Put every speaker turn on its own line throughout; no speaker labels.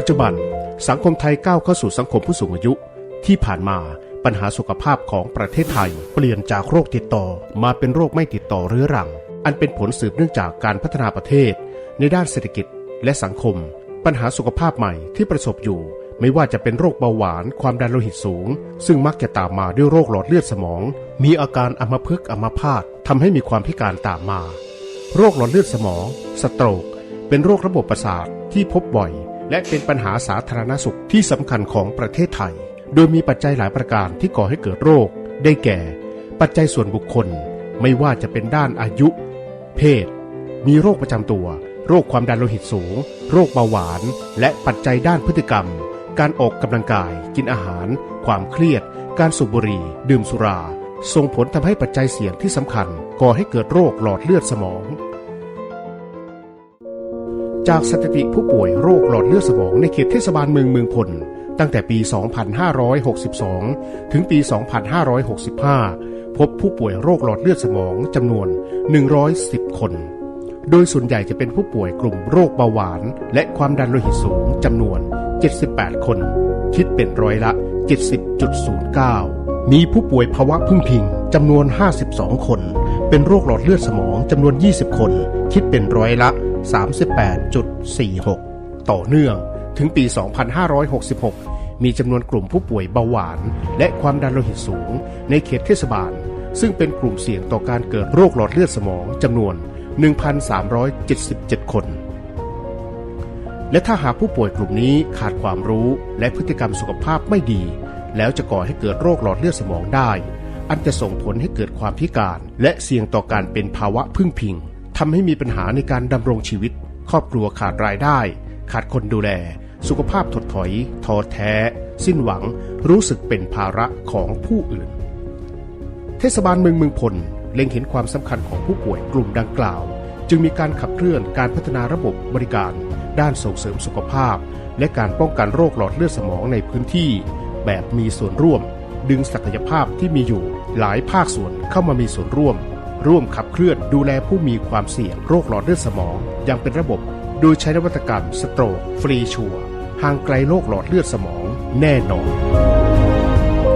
ปัจจุบันสังคมไทยก้าวเข้าสู่สังคมผู้สูงอายุ ที่ผ่านมาปัญหาสุขภาพของประเทศไทย เปลี่ยนจากโรคติดต่อมาเป็นโรคไม่ติดต่อเรื้อรัง อันเป็นผลสืบเนื่องจากการพัฒนาประเทศ ในด้านเศรษฐกิจและสังคม ปัญหาสุขภาพใหม่ที่ประสบอยู่ ไม่ว่าจะเป็นโรคเบาหวานความดันโลหิตสูง ซึ่งมักจะตามมาด้วยโรคหลอดเลือดสมอง มีอาการอัมพฤกษ์อัมพาตทำให้มีความพิการตามมา โรคหลอดเลือดสมอง สโตรก เป็นโรคระบบประสาทที่พบบ่อย และเป็นปัญหาสาธารณสุขที่สำคัญของประเทศไทย โดยมีปัจจัยหลายประการที่ก่อให้เกิดโรค ได้แก่ ปัจจัยส่วนบุคคล ไม่ว่าจะเป็นด้านอายุ เพศ มีโรคประจำตัว โรคความดันโลหิตสูง โรคเบาหวาน และปัจจัยด้านพฤติกรรม การออกกำลังกาย กินอาหาร ความเครียด การสูบบุหรี่ ดื่มสุรา ส่งผลทำให้ปัจจัยเสี่ยงที่สำคัญ ก่อให้เกิดโรคหลอดเลือดสมอง จากสถิติผู้ป่วยโรคหลอดเลือดสมองในเขตเทศบาลเมืองเมืองพล ตั้งแต่ปี 2562 ถึงปี 2565 พบผู้ป่วยโรคหลอดเลือดสมองจำนวน 110 คน โดยส่วนใหญ่จะเป็นผู้ป่วยกลุ่มโรคเบาหวาน และความดันโลหิตสูงจำนวน 78 คน คิดเป็นร้อยละ 70.09 มีผู้ป่วยภาวะพึ่งพิงจำนวน 52 คน เป็นโรคหลอดเลือดสมองจำนวน 20 คน คิดเป็นร้อยละ 38.46 ต่อเนื่องถึงปี 2566 มีจำนวนกลุ่มผู้ป่วยเบาหวาน และความดันโลหิตสูง ในเขตเทศบาล ซึ่งเป็นกลุ่มเสี่ยงต่อการเกิดโรคหลอดเลือดสมองจำนวน 1,377 คน และถ้าหากผู้ป่วยกลุ่มนี้ขาดความรู้และพฤติกรรมสุขภาพไม่ดี แล้วจะก่อให้เกิดโรคหลอดเลือดสมองได้ อันจะส่งผลให้เกิดความพิการ และเสี่ยงต่อการเป็นภาวะพึ่งพิง ทำให้มีปัญหาในการดำรงชีวิต ครอบครัวขาดรายได้ ขาดคนดูแล สุขภาพถดถอยท้อแท้ สิ้นหวัง รู้สึกเป็นภาระของผู้อื่น เทศบาลเมืองเมืองพลเล็งเห็นความสำคัญของผู้ป่วยกลุ่มดังกล่าว จึงมีการขับเคลื่อนการพัฒนาระบบบริการ ด้านส่งเสริมสุขภาพ และการป้องกันโรคหลอดเลือดสมองในพื้นที่ แบบมีส่วนร่วม ดึงศักยภาพที่มีอยู่หลายภาคส่วนเข้ามามีส่วนร่วม ร่วมขับเคลื่อนดูแลผู้มีความเสี่ยงโรคหลอดเลือดสมองอย่างเป็นระบบ โดยใช้นวัตกรรมสโตรกฟรีชัวห่างไกลโรคหลอดเลือดสมองแน่นอน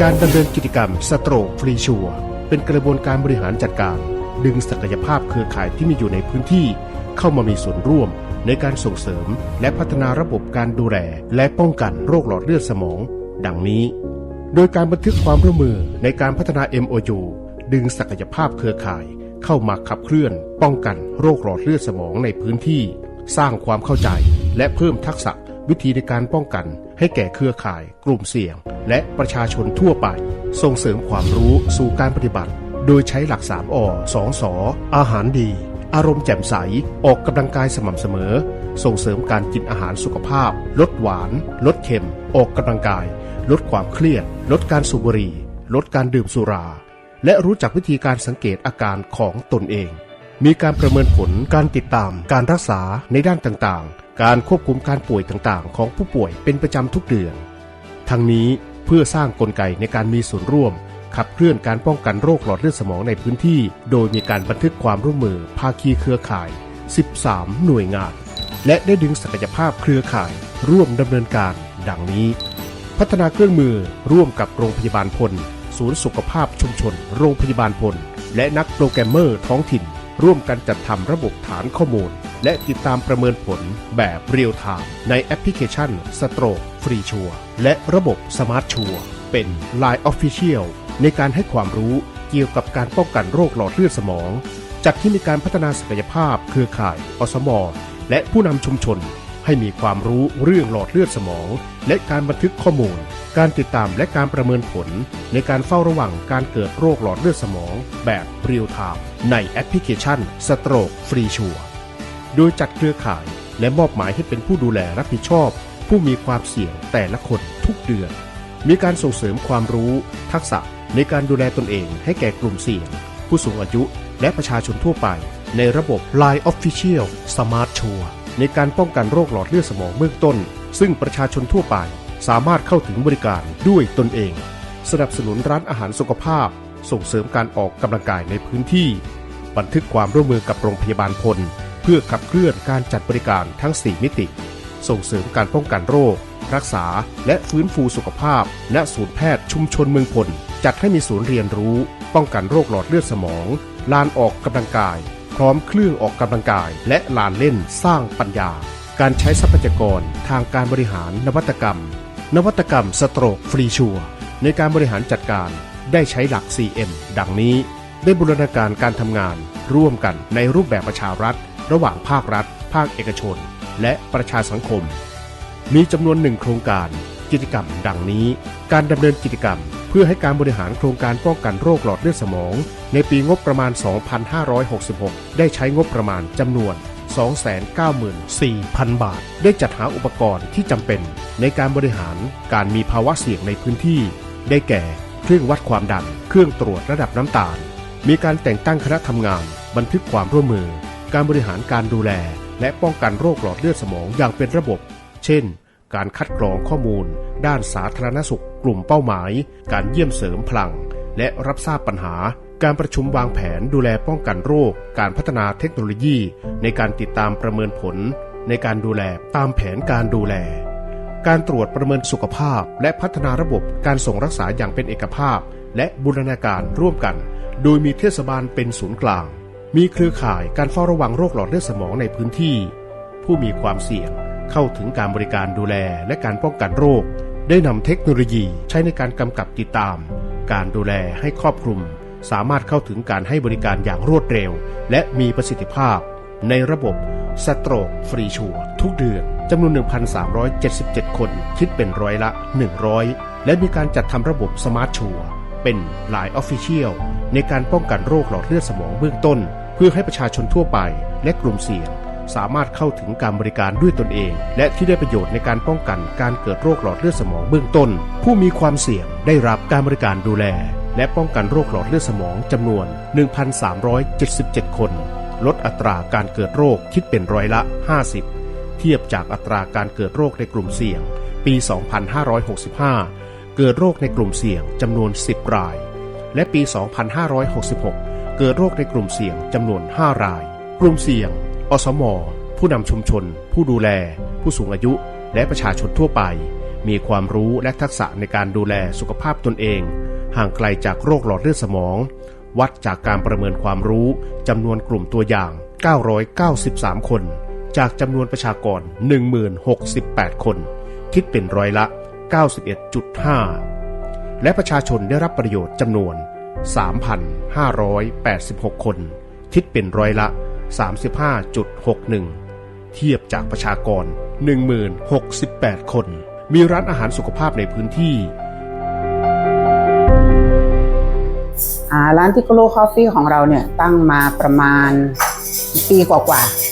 การดำเนินกิจกรรมสโตรกฟรีชัวเป็นกระบวนการบริหารจัดการ ดึงศักยภาพเครือข่ายที่มีอยู่ในพื้นที่ เข้ามามีส่วนร่วมในการส่งเสริมและพัฒนาระบบการดูแลและป้องกันโรคหลอดเลือดสมอง ดังนี้ โดยการบันทึกความร่วมมือในการพัฒนา MOU ดึงศักยภาพเครือข่ายเข้ามาขับเคลื่อน ป้องกันโรคหลอดเลือดสมองในพื้นที่ สร้างความเข้าใจ และเพิ่มทักษะวิธีในการป้องกัน ให้แก่เครือข่าย กลุ่มเสี่ยง และประชาชนทั่วไป ส่งเสริมความรู้สู่การปฏิบัติ โดยใช้หลัก 3อ2สออาหารดี อารมณ์แจ่มใส ออกกำลังกายสม่ำเสมอ ส่งเสริมการกินอาหารสุขภาพ ลดหวาน ลดเค็ม ออกกำลังกาย ลดความเครียด ลดการสูบบุหรี่ ลดการดื่มสุรา และรู้จักวิธีการสังเกตอาการของตนเอง มีการประเมินผลการติดตาม การรักษาในด้านต่างๆ การควบคุมการป่วยต่างๆ ของผู้ป่วยเป็นประจำทุกเดือน ทั้งนี้เพื่อสร้างกลไกในการมีส่วนร่วม ขับเคลื่อนการป้องกันโรคหลอดเลือดสมองในพื้นที่ โดยมีการบันทึกความร่วมมือ ภาคีเครือข่าย 13 หน่วยงาน และได้ดึงศักยภาพเครือข่าย ร่วมดำเนินการ ดังนี้ พัฒนาเครื่องมือร่วมกับโรงพยาบาลพล ศูนย์สุขภาพชุมชน โรงพยาบาลพล และนักโปรแกรมเมอร์ท้องถิ่น ร่วมกันจัดทำระบบฐานข้อมูล และติดตามประเมินผลแบบเรียลไทม์ในแอปพลิเคชันสโตรกฟรีชัวและระบบสมาร์ทชัวเป็น Line Official ในการให้ความรู้เกี่ยวกับการป้องกันโรคหลอดเลือดสมอง จัดที่มีการพัฒนาศักยภาพ เครือข่าย อสม และผู้นำชุมชน ให้มีความรู้เรื่องหลอดเลือดสมอง และการบันทึกข้อมูล การติดตามและการประเมินผล ในการเฝ้าระวังการเกิดโรคหลอดเลือดสมอง แบบเรียลไทม์ในแอปพลิเคชันสโตรกฟรีชัวโดยจัดเครือข่ายและมอบหมายให้เป็นผู้ดูแลรับผิดชอบ ผู้มีความเสี่ยงแต่ละคนทุกเดือน มีการส่งเสริมความรู้ ทักษะในการดูแลตนเองให้แก่กลุ่มเสี่ยง ผู้สูงอายุ และประชาชนทั่วไป ในระบบ Line Official Smart s u r e ในการป้องกันโรคหลอดเลือดสมองเบื้องต้น ซึ่งประชาชนทั่วไปสามารถเข้าถึงบริการด้วยตนเอง สนับสนุนร้านอาหารสุขภาพ ส่งเสริมการออกกำลังกายในพื้นที่ บันทึกความร่วมมือกับโรงพยาบาลพล เพื่อขับเคลื่อนการจัดบริการทั้ง 4 มิติ ส่งเสริมการป้องกันโรค รักษา และฟื้นฟูสุขภาพ ณศูนย์แพทย์ชุมชนเมืองพล จัดให้มีศูนย์เรียนรู้ ป้องกันโรคหลอดเลือดสมอง ลานออกกำลังกาย ร้อมเครื่องออกกำลังกาย และลานเล่นสร้างปัญญา การใช้ทรัพยากรทางการบริหารนวัตกรรม นวัตกรรมสโตรกฟรีชัวในการบริหารจัดการได้ใช้หลัก CM ดังนี้ ได้บูรณาการการทำงาน ร่วมกันในรูปแบบประชารัฐ ระหว่างภาครัฐ ภาคเอกชน และประชาสังคม มีจำนวนหนึ่งโครงการ กิจกรรม ดังนี้ การดำเนินกิจกรรม เพื่อให้การบริหารโครงการป้องกันโรคหลอดเลือดสมอง ในปีงบประมาณ 2566 ได้ใช้งบประมาณจำนวน 294,000 บาท ได้จัดหาอุปกรณ์ที่จำเป็น ในการบริหารการมีภาวะเสี่ยงในพื้นที่ ได้แก่ เครื่องวัดความดัน เครื่องตรวจระดับน้ำตาล มีการแต่งตั้งคณะทำงาน บันทึกความร่วมมือ การบริหารการดูแล และป้องกันโรคหลอดเลือดสมองอย่างเป็นระบบ เช่น การคัดกรองข้อมูล ด้านสาธารณสุขกลุ่มเป้าหมาย การเยี่ยมเสริมพลัง และรับทราบปัญหา การประชุมวางแผนดูแลป้องกันโรค การพัฒนาเทคโนโลยี ในการติดตามประเมินผล ในการดูแลตามแผนการดูแล การตรวจประเมินสุขภาพ และพัฒนาระบบการส่งรักษาอย่างเป็นเอกภาพ และบูรณาการร่วมกัน โดยมีเทศบาลเป็นศูนย์กลาง มีเครือข่ายการเฝ้าระวังโรคหลอดเลือดสมองในพื้นที่ ผู้มีความเสี่ยงเข้าถึงการบริการดูแลและการป้องกันโรค ได้นำเทคโนโลยีใช้ในการกำกับติดตาม การดูแลให้ครอบคลุม สามารถเข้าถึงการให้บริการอย่างรวดเร็ว และมีประสิทธิภาพ ในระบบสโตรกฟรีชัวทุกเดือนจำนวน 1,377 คนคิดเป็นร้อยละ 100 และมีการจัดทำระบบสมาร์ทชัวเป็น Line Official ในการป้องกันโรคหลอดเลือดสมองเบื้องต้น เพื่อให้ประชาชนทั่วไปและกลุ่มเสี่ยง สามารถเข้าถึงการบริการด้วยตนเอง และที่ได้ประโยชน์ในการป้องกันการเกิดโรคหลอดเลือดสมองเบื้องต้น ผู้มีความเสี่ยงได้รับการบริการดูแล และป้องกันโรคหลอดเลือดสมองจำนวน 1,377 คน ลดอัตราการเกิดโรคคิดเป็นร้อยละ 50 เทียบจากอัตราการเกิดโรคในกลุ่มเสี่ยง ปี 2565 เกิดโรคในกลุ่มเสี่ยงจำนวน 10 ราย และปี 2566 เกิดโรคในกลุ่มเสี่ยงจำนวน 5 ราย กลุ่มเสี่ยง อสม ผู้นำชุมชน ผู้ดูแล ผู้สูงอายุ และประชาชนทั่วไป มีความรู้และทักษะในการดูแลสุขภาพตนเอง ห่างไกลจากโรคหลอดเลือดสมอง วัดจากการประเมินความรู้จำนวนกลุ่มตัวอย่าง 993 คน จากจำนวนประชากร 1068 คน คิดเป็นร้อยละ 91.5 และประชาชนได้รับประโยชน์จำนวน 3,586 คน คิดเป็นร้อยละ 35.61 เทียบจากประชากร 1068 คน มีร้านอาหารสุขภาพในพื้นที่
ร้านทิโกโลคอฟฟี่ของเราเนี่ยตั้งมาประมาณปีกว่าๆ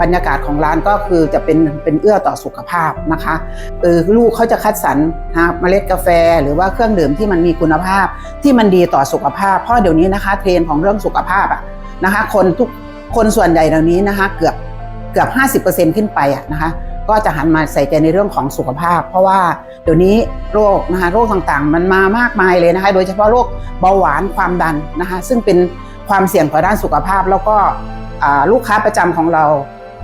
บรรยากาศของร้านก็คือจะเป็นเป็นเอื้อต่อสุขภาพนะคะเออลูกเขาจะคัดสรรนะเมล็ดกาแฟหรือว่าเครื่องดื่มที่มันมีคุณภาพที่มันดีต่อสุขภาพ เพราะเดี๋ยวนี้นะคะเทรนของเรื่องสุขภาพอะนะคะคนทุก คนส่วนใหญ่เดี๋ยวนี้นะคะเกือบเกือบ 50%ขึ้นไปอะนะคะก็จะหันมาใส่ใจในเรื่องของสุขภาพ เพราะว่าเดี๋ยวนี้โรคนะคะโรคต่างๆ มันมามากมายเลยนะคะโดยเฉพาะโรคเบาหวานความดันนะคะซึ่งเป็นความเสี่ยงต่อด้านสุขภาพ แล้วก็ลูกค้าประจำของเรา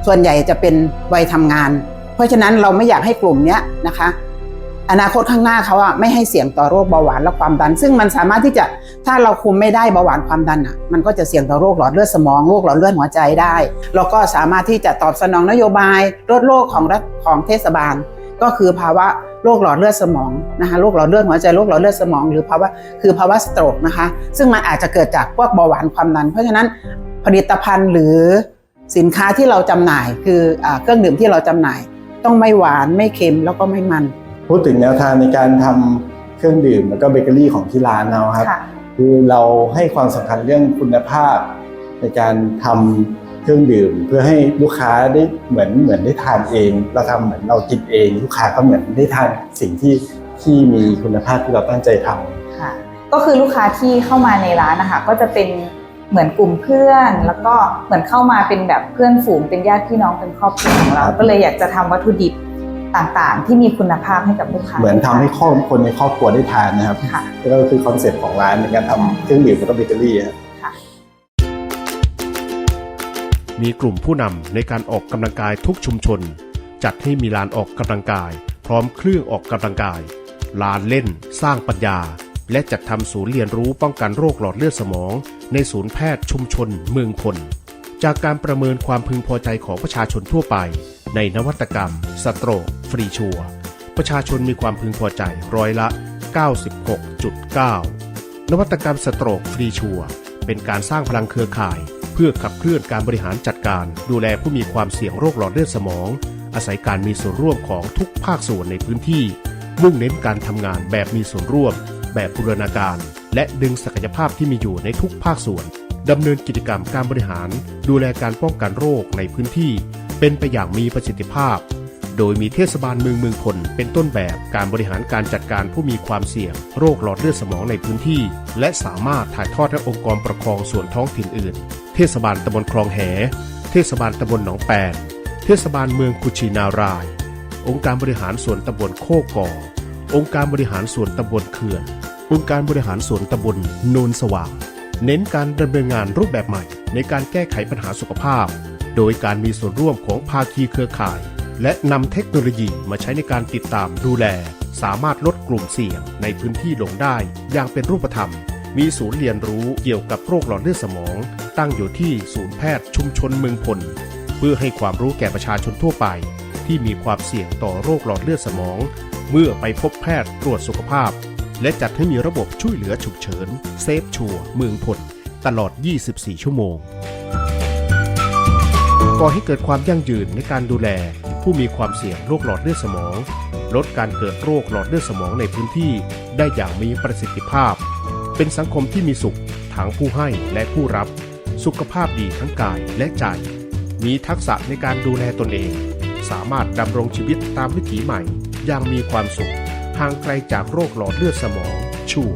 ส่วนใหญ่จะเป็นวัยทำงาน เพราะฉะนั้นเราไม่อยากให้กลุ่มเนี้ยนะคะ อนาคตข้างหน้าเขาอะไม่ให้เสี่ยงต่อโรคเบาหวานและความดัน ซึ่งมันสามารถที่จะถ้าเราคุมไม่ได้เบาหวานความดันอะมันก็จะเสี่ยงต่อโรคหลอดเลือดสมองโรคหลอดเลือดหัวใจได้แล้วก็สามารถที่จะตอบสนองนโยบายลดโรคของรัฐของเทศบาล ก็คือภาวะโรคหลอดเลือดสมองนะคะโรคหลอดเลือดหัวใจโรคหลอดเลือดสมอง หรือภาวะคือภาวะสโตรกนะคะ ซึ่งมันอาจจะเกิดจากพวกเบาหวานความดัน เพราะฉะนั้นผลิตภัณฑ์หรือสินค้าที่เราจำหน่าย คืออเครื่องดื่มที่เราจำหน่าย ต้องไม่หวานไม่เค็มแล้วก็ไม่มัน
พูดถึงแนวทางในการทำเครื่องดื่มแล้วก็เบเกอรี่ของที่ร้านเราครับ คือเราให้ความสำคัญเรื่องคุณภาพ ในการทำเครื่องดื่ม เพื่อให้ลูกค้าได้เหมือนเหมือนได้ทานเอง เราทำเหมือนเรากินเอง ลูกค้าก็เหมือนได้ทานสิ่งที่ที่มีคุณภาพที่เราตั้งใจทำ
ค่ะก็คือลูกค้าที่เข้ามาในร้านนะคะก็จะเป็นเหมือนกลุ่มเพื่อน แล้วก็เหมือนเข้ามาเป็นแบบเพื่อนฝูงเป็นญาติพี่น้องเป็นครอบครัวของเรา
ครับ
ก็เลยอยากจะทำวัตถุดิบ ต่างๆ ที่มีคุณภาพให้กับลูกค้า
เหมือนทำให้ครอบคนในครอบครัวได้ทานนะครับ
ค่ะ
ก็คือคอนเซ็ปต์ของร้านในการทำเครื่องดื่มแล้วก็เบเกอรี่ครับ
มีกลุ่มผู้นำในการออกกำลังกายทุกชุมชน จัดให้มีลานออกกำลังกาย พร้อมเครื่องออกกำลังกาย ลานเล่น สร้างปัญญา และจัดทำศูนย์เรียนรู้ป้องกันโรคหลอดเลือดสมอง ในศูนย์แพทย์ชุมชน เมืองพลจากการประเมินความพึงพอใจของประชาชนทั่วไป ในนวัตกรรม สโตรก ฟรีชัวร์ประชาชนมีความพึงพอใจร้อยละ 96.9 นวัตกรรมสโตรกฟรีชัวร์เป็นการสร้างพลังเครือข่าย เพื่อขับเคลื่อนการบริหารจัดการ ดูแลผู้มีความเสี่ยงโรคหลอดเลือดสมอง อาศัยการมีส่วนร่วมของทุกภาคส่วนในพื้นที่ มุ่งเน้นการทำงานแบบมีส่วนร่วม แบบบูรณาการ และดึงศักยภาพที่มีอยู่ในทุกภาคส่วนดำเนินกิจกรรมการบริหาร ดูแลการป้องกันโรคในพื้นที่ เป็นไปอย่างมีประสิทธิภาพ โดยมีเทศบาลเมืองเมืองพลเป็นต้นแบบการบริหารการจัดการผู้มีความเสี่ยง โรคหลอดเลือดสมองในพื้นที่ และสามารถถ่ายทอดให้องค์กรประคองส่วนท้องถิ่นอื่น เทศบาลตำบลคลองแห เทศบาลตำบลหนองแปนเทศบาลเมืองกุชินาราย องค์การบริหารส่วนตำบลโคกก่อ องค์การบริหารส่วนตำบลเขื่อน องค์การบริหารส่วนตำบลโนนสว่าง เน้นการดำเนินงานรูปแบบใหม่ ในการแก้ไขปัญหาสุขภาพ โดยการมีส่วนร่วมของภาคีเครือข่าย และนำเทคโนโลยีมาใช้ในการติดตามดูแล สามารถลดกลุ่มเสี่ยงในพื้นที่ลงได้ อย่างเป็นรูปธรรม มีศูนย์เรียนรู้เกี่ยวกับโรคหลอดเลือดสมอง ตั้งอยู่ที่ศูนย์แพทย์ชุมชนเมืองพล เพื่อให้ความรู้แก่ประชาชนทั่วไป ที่มีความเสี่ยงต่อโรคหลอดเลือดสมอง เมื่อไปพบแพทย์ตรวจสุขภาพ และจัดให้มีระบบช่วยเหลือฉุกเฉินเซฟชัวเมืองพลตลอด 24 ชั่วโมงก่อให้เกิดความยั่งยืนในการดูแล ผู้มีความเสี่ยงโรคหลอดเลือดสมอง ลดการเกิดโรคหลอดเลือดสมองในพื้นที่ ได้อย่างมีประสิทธิภาพ เป็นสังคมที่มีสุขทั้งผู้ให้และผู้รับ สุขภาพดีทั้งกายและใจ มีทักษะในการดูแลตนเอง สามารถดำรงชีวิตตามวิถีใหม่อย่างมีความสุขห่างไกลจากโรคหลอดเลือดสมอง ชัว